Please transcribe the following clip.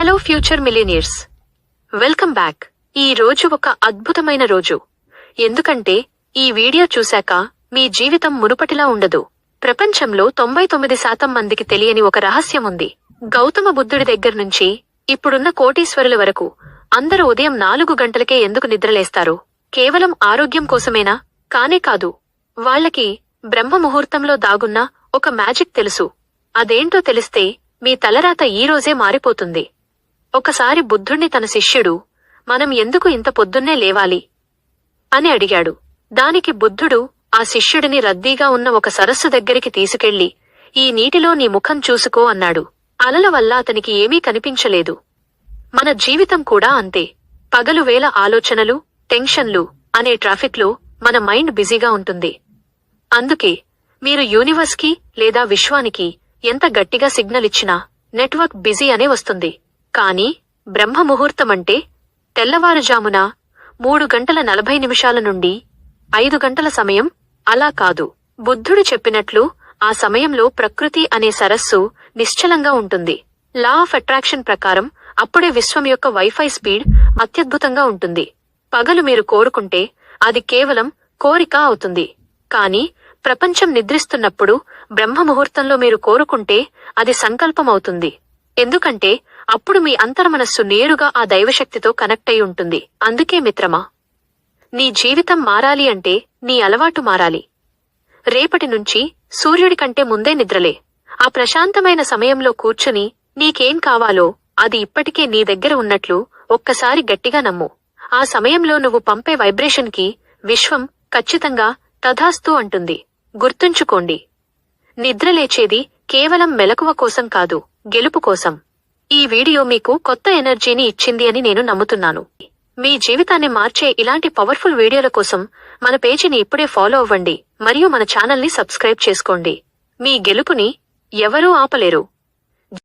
Hello future millionaires welcome back ఈ రోజు ఒక అద్భుతమైన రోజు. ఎందుకంటే ఈ వీడియో చూశాక మీ జీవితం మునుపటిలా ఉండదు. ప్రపంచంలో తొంభై తొమ్మిది శాతం మందికి తెలియని ఒక రహస్యం ఉంది. గౌతమ బుద్ధుడి దగ్గర నుంచి ఇప్పుడున్న కోటీశ్వరుల వరకు అందరూ ఉదయం నాలుగు గంటలకే ఎందుకు నిద్రలేస్తారు? కేవలం ఆరోగ్యం కోసమేనా? కానే కాదు. వాళ్ళకి బ్రహ్మ ముహూర్తంలో దాగున్న ఒక మ్యాజిక్ తెలుసు. అదేంటో తెలిస్తే మీ తలరాత ఈ రోజే మారిపోతుంది. ఒకసారి బుద్ధుణ్ణి తన శిష్యుడు మనం ఎందుకు ఇంత పొద్దున్నే లేవాలి? అని అడిగాడు. దానికి బుద్ధుడు ఆ శిష్యుడిని రద్దీగా ఉన్న ఒక సరస్సు దగ్గరికి తీసుకెళ్ళి ఈ నీటిలో నీ ముఖం చూసుకో అన్నాడు. అలల వల్ల అతనికి ఏమీ కనిపించలేదు. మన జీవితం కూడా అంతే. పగలు వేల ఆలోచనలు టెన్షన్లు అనే ట్రాఫిక్లో మన మైండ్ బిజీగా ఉంటుంది. అందుకే మీరు యూనివర్స్కి లేదా విశ్వానికి ఎంత గట్టిగా సిగ్నల్ ఇచ్చినా నెట్వర్క్ బిజీ అనే వస్తుంది. కానీ బ్రహ్మ తెల్లవారుజామున మూడు గంటల నలభై నిమిషాల నుండి ఐదు గంటల సమయం అలా కాదు. బుద్ధుడు చెప్పినట్లు ఆ సమయంలో ప్రకృతి అనే సరస్సు నిశ్చలంగా ఉంటుంది. లా ఆఫ్ అట్రాక్షన్ ప్రకారం అప్పుడే విశ్వం యొక్క వైఫై స్పీడ్ అత్యద్భుతంగా ఉంటుంది. పగలు మీరు కోరుకుంటే అది కేవలం కోరిక అవుతుంది. కానీ ప్రపంచం నిద్రిస్తున్నప్పుడు బ్రహ్మ ముహూర్తంలో మీరు కోరుకుంటే అది సంకల్పం అవుతుంది ఎందుకంటే అప్పుడు మీ అంతర్మనస్సు నేరుగా ఆ దైవశక్తితో కనెక్ట్ అయి ఉంటుంది. అందుకే మిత్రమా నీ జీవితం మారాలి అంటే నీ అలవాటు మారాలి. రేపటి నుంచి సూర్యుడి కంటే ముందే నిద్రలే. ఆ ప్రశాంతమైన సమయంలో కూర్చుని నీకేం కావాలో అది ఇప్పటికే నీ దగ్గర ఉన్నట్లు ఒక్కసారి గట్టిగా నమ్ము. ఆ సమయంలో నువ్వు పంపే వైబ్రేషన్కి విశ్వం ఖచ్చితంగా తథాస్తు అంటుంది. గుర్తుంచుకోండి నిద్రలేచేది కేవలం మెలకువ కోసం కాదు గెలుపు కోసం. ఈ వీడియో మీకు కొత్త ఎనర్జీని ఇచ్చింది అని నేను నమ్ముతున్నాను. మీ జీవితాన్ని మార్చే ఇలాంటి పవర్ఫుల్ వీడియోల కోసం మన పేజీని ఇప్పుడే ఫాలో అవ్వండి మరియు మన ఛానల్ని సబ్స్క్రైబ్ చేసుకోండి. మీ గెలుపుని ఎవరూ ఆపలేరు.